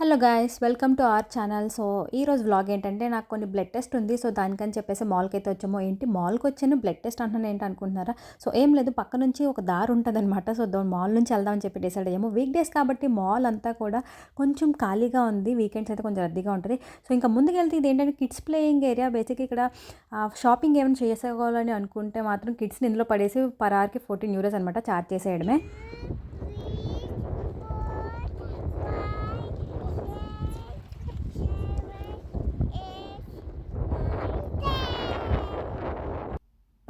Hello guys welcome to our channel. So ఈ రోజు vlog ఏంటంటే నాకు కొన్ని బ్లడ్ టెస్ట్ ఉంది. సో దానికని చెప్పేసి మాల్కి అయితే వచ్చాము. ఏంటి? మాల్కి వచ్చాను. బ్లడ్ టెస్ట్ అంటున్నాను. ఏంటి అనుకుంటున్నారా? సో ఏం లేదు. పక్క నుంచి ఒక దారి ఉంటుందన్నమాట. సో దాని మాల్ నుంచి వెళ్దామని చెప్పి డిసైడ్ అయ్యాము. వీక్ డేస్ కాబట్టి మాల్ అంతా కూడా కొంచెం ఖాళీగా ఉంది. వీకెండ్స్ అయితే కొంచెం రద్దీగా ఉంటుంది. సో ఇంకా ముందుకెళ్తే ఇది ఏంటంటే కిడ్స్ ప్లేయింగ్ ఏరియా బేసిక్ ఇక్కడ షాపింగ్ ఏమైనా చేసుకోవాలని అనుకుంటే మాత్రం కిడ్స్ని ఇందులో పడేసి పర్ అవర్కి ఫోర్టీన్ యూరోస్ అనమాట ఛార్జ్ చేసేయడమే.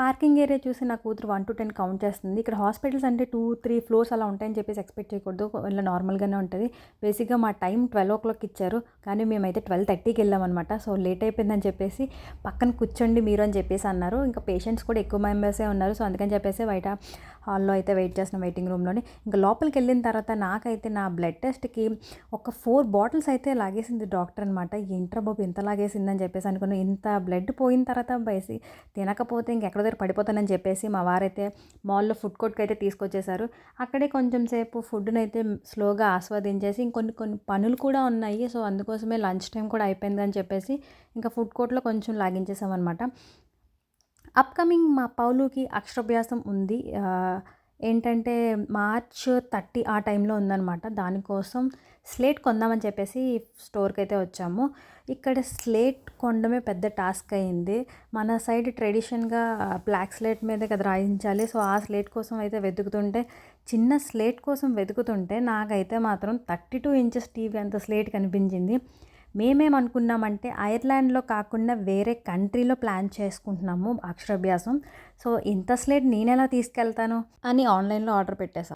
పార్కింగ్ ఏరియా చూసి నా కూతురు వన్ టు టెన్ కౌంట్ చేస్తుంది. ఇక్కడ హాస్పిటల్స్ అంటే టూ త్రీ ఫ్లోర్స్ అలా ఉంటాయని చెప్పేసి ఎక్స్పెక్ట్ చేయకూడదు. ఇలా నార్మల్గానే ఉంటుంది. బేసిక్గా మా టైం ట్వెల్వ్ ఓ క్లాక్ ఇచ్చారు. కానీ మేమైతే ట్వెల్వ్ థర్టీకి వెళ్ళామన్నమాట సో లేట్ అయిపోయిందని చెప్పేసి పక్కన కూర్చోండి మీరు అని చెప్పేసి అన్నారు. ఇంకా పేషెంట్స్ కూడా ఎక్కువ మెంబర్సే ఉన్నారు. సో అందుకని చెప్పేసి బయట హాల్లో అయితే వెయిట్ చేస్తున్నాం వెయిటింగ్ రూమ్లోని. ఇంకా లోపలికి వెళ్ళిన తర్వాత నాకైతే నా బ్లడ్ టెస్ట్కి ఒక ఫోర్ బాటిల్స్ అయితే లాగేసింది డాక్టర్ అనమాట ఏంట్రా బాబు ఇంత లాగేసిందని చెప్పేసి అనుకున్నాను. ఇంత బ్లడ్ పోయిన తర్వాత బయసి తినకపోతే ఇంకెక్కడ దగ్గర పడిపోతానని చెప్పేసి మా వారైతే మాల్లో ఫుడ్ కోర్ట్కి అయితే తీసుకొచ్చేసారు. అక్కడే కొంచెం సేపు ఫుడ్ని అయితే స్లోగా ఆస్వాదించేసి ఇంకొన్ని కొన్ని పనులు కూడా ఉన్నాయి. సో అందుకోసమే లంచ్ టైం కూడా అయిపోయింది అని చెప్పేసి ఇంకా ఫుడ్ కోర్ట్లో కొంచెం లాగించేసామన్నమాట. అప్కమింగ్ మా పౌలుకి అక్షరాభ్యాసం ఉంది. ఏంటంటే మార్చ్ థర్టీ ఆ టైంలో ఉందనమాట దానికోసం స్లేట్ కొందామని చెప్పేసి స్టోర్కి అయితే వచ్చాము. ఇక్కడ స్లేట్ కొనడమే పెద్ద టాస్క్ అయింది. మన సైడ్ ట్రెడిషన్గా బ్లాక్ స్లేట్ మీదే కదా రాయించాలి. సో ఆ స్లేట్ కోసం అయితే వెతుకుతుంటే చిన్న స్లేట్ కోసం వెతుకుతుంటే నాకైతే మాత్రం థర్టీ టూ ఇంచెస్ టీవీ అంత స్లేట్ కనిపించింది. మేమేమనుకున్నామంటే ఐర్లాండ్లో కాకుండా వేరే కంట్రీలో ప్లాన్ చేసుకుంటున్నాము అక్షరాభ్యాసం. సో ఇంత స్లేట్ నేను ఎలా తీసుకెళ్తాను? అని ఆన్లైన్లో ఆర్డర్ పెట్టేశాం.